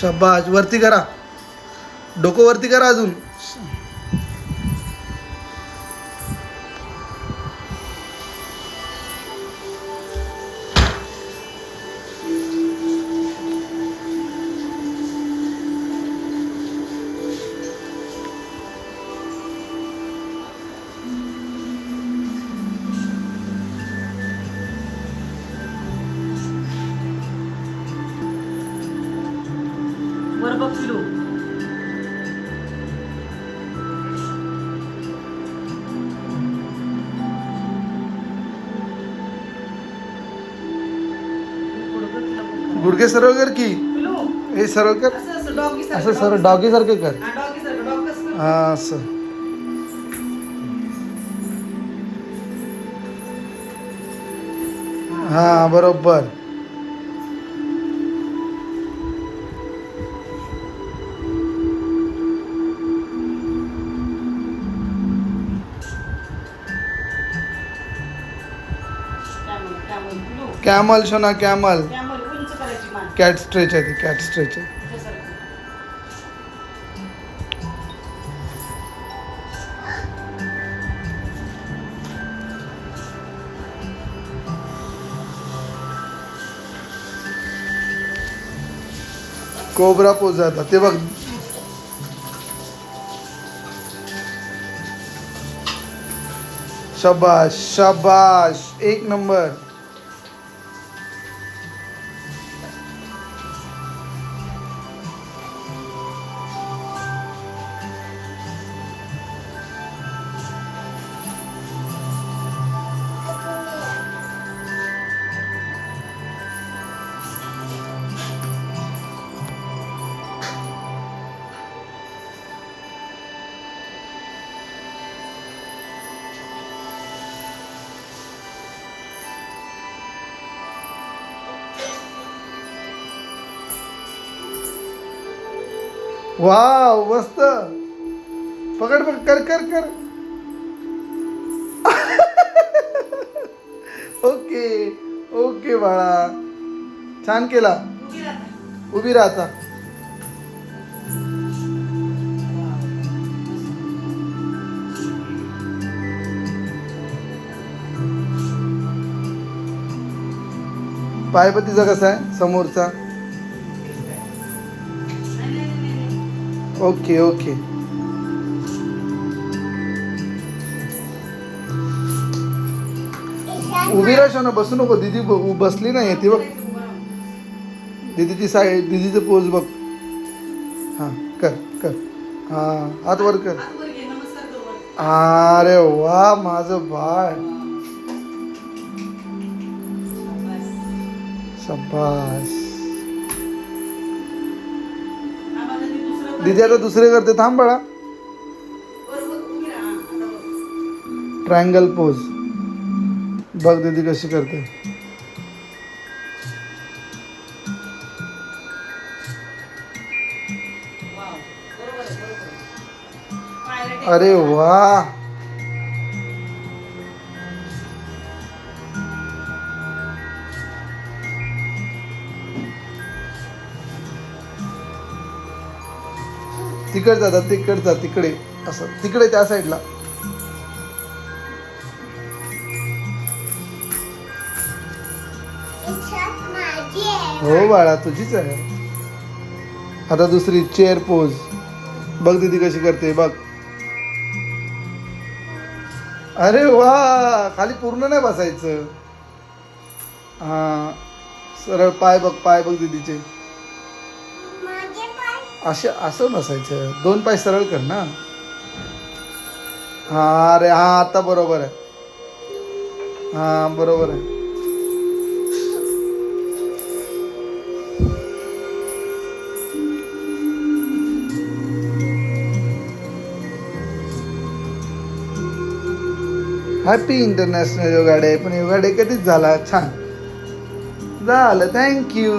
शब्बाज वरती करा. डोकं वरती करा अजून. बघ, तिला बघ. गुडघे सरळ कर की? हे सरळ कर. असं असं डॉगी असं सरळ डॉगी सारखं. कर. हा असं. हा बरोबर. Camel camel Shona camel cat stretch आहे ती कॅट स्ट्रेच आहे. कोबरा पोज जातात ते बघ શાબાશ શાબાશ એક નંબર वाव मस्त. पकड पकड कर कर कर. ओके ओके बाळा. छान केला. उभी राहता. पायपतीचा कसा आहे? समोरचा. ओके ओके उभी राहा ना बसू नको दीदी बसली नाही ती बघ. दीदीची साईड दीदीचं पोज बघ हां कर कर हां हात वर कर. अरे वा माझं बाळ. शब्बास दिद्याला तो दुसरे करते थाम बड़ा। ट्रायंगल पोज बघ दीदी कशी करते? अरे वाह। तिकडे जातात तिकडे जा तिकडे. असं. तिकडे त्या साईडला. हो बाळा तुझीच आहे. आता दुसरी चेअर पोज बघ दीदी कशी करते बघ. अरे वा खाली पूर्ण नाही बसायचं. हा सरळ पाय बघ पाय बघ दीदीचे. असे असं नसायचं. दोन पाय सरळ कर ना. हा अरे हा आता बरोबर आहे. हा बरोबर आहे. हॅपी इंटरनॅशनल योगा डे पण योगा डे कधीच झाला? छान. झालं. थँक्यू